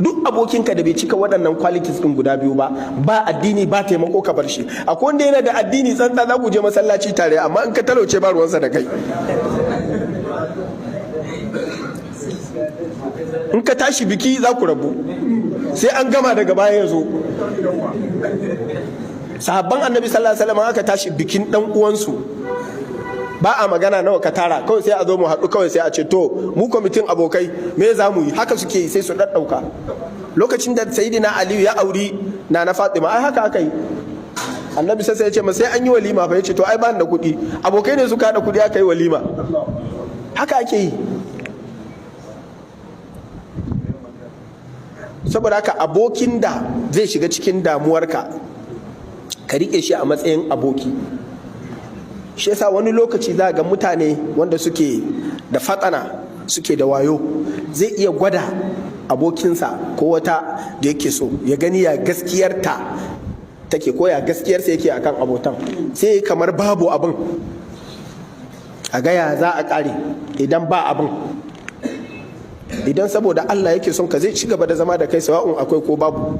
duk abokinka da bai cika waɗannan qualities din guda biyu ba ba addini ba taimako ka bar shi. Akwai wanda yana da addini tsantsa za ku je masallaci tare amma in ka talauce ba ruwansa da kai. In ka tashi biki za ku rabu. Sai an gama daga baya ya zo. Sahabban annabi sallallahu alaihi wasallam aka tashi bikin dan uwansu. Ba a magana nawa ka tara kawai sai a zo mu haɗu kawai sai a ce to mu kwamitin abokai me za mu yi? Haka suke sai su ɗaɗɗauka. Lokacin da sayidina aliyu ya auri na na fatima ai haka aka yi. Annabi sai ya ce ma sai an yi walima fa. Ya ce to ai ba da kuɗi. Abokai ne suka haɗa kuɗi aka yi walima. Haka ake yi. Saboda haka abokin da zai shiga cikin damuwarka ka riƙe shi a matsayin aboki. Shi yasa wani lokaci za ga mutane wanda suke da fatsana suke da wayo zai iya gwada abokinsa ko wata da yake so ya gani ya gaskiyarta take ko ya gaskiyarsa yake akan abotan. Sai kamar babu abin. A gaya za a ƙare idan ba abin. Idan saboda Allah yake son ka zai ci gaba da zama da kai sawa'un akwai ko babu.